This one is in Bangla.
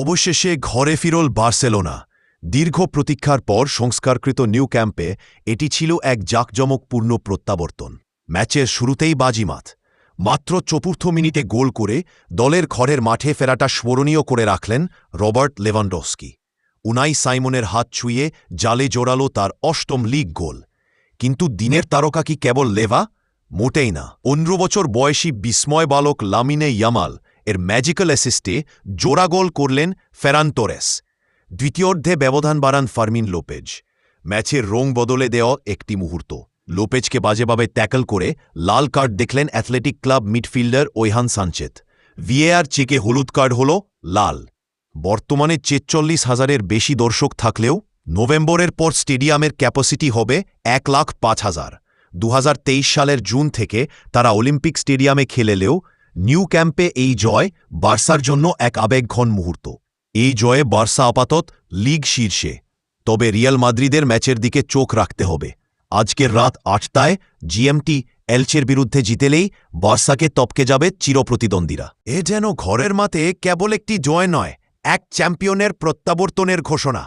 অবশেষে ঘরে ফিরল বার্সেলোনা। দীর্ঘ প্রতীক্ষার পর সংস্কারকৃত নিউ ক্যাম্পে এটি ছিল এক জাঁকজমকপূর্ণ প্রত্যাবর্তন। ম্যাচের শুরুতেই বাজিমাত। মাত্র চতুর্থ মিনিটে গোল করে দলের ঘরের মাঠে ফেরাটা স্মরণীয় করে রাখলেন রবার্ট লেভানডস্কি। উনাই সাইমনের হাত ছুঁয়ে জালে জোড়ালো তার অষ্টম লিগ গোল। কিন্তু দিনের তারকা কি কেবল লেভা? মোটেই না। পনেরো বছর বয়সী বিস্ময় বালক লামিনে ইয়ামাল এর ম্যাজিক্যাল অ্যাসিস্টে জোড়া গোল করলেন ফেরান তোরেস। দ্বিতীয়ার্ধে ব্যবধান বাড়ান ফার্মিন লোপেজ। ম্যাচের রং বদলে দেওয়া একটি মুহূর্ত। লোপেজকে বাজেভাবে ট্যাকল করে লাল কার্ড দেখলেন Athletic Club midfielder Oihan Sancet. VAR চেকে হলুদ কার্ড হল লাল। বর্তমানে চেচল্লিশ হাজারের বেশি দর্শক থাকলেও নভেম্বরের পর স্টেডিয়ামের ক্যাপাসিটি হবে এক লাখ পাঁচ হাজার। দু সালের জুন থেকে তারা অলিম্পিক স্টেডিয়ামে খেলেলেও নিউ ক্যাম্পে এই জয় বার্সার জন্য এক আবেগঘন মুহূর্ত। এই জয়ে বার্সা আপাতত লিগ শীর্ষে, তবে রিয়াল মাদ্রিদের ম্যাচের দিকে চোখ রাখতে হবে। আজকের রাত আটটায় জিএমটি এলচের বিরুদ্ধে জিতেলেই বার্সাকে তপকে যাবে চিরপ্রতিদ্বন্দ্বীরা। এ যেন ঘরের মাতে কেবল একটি জয় নয়, এক চ্যাম্পিয়নের প্রত্যাবর্তনের ঘোষণা।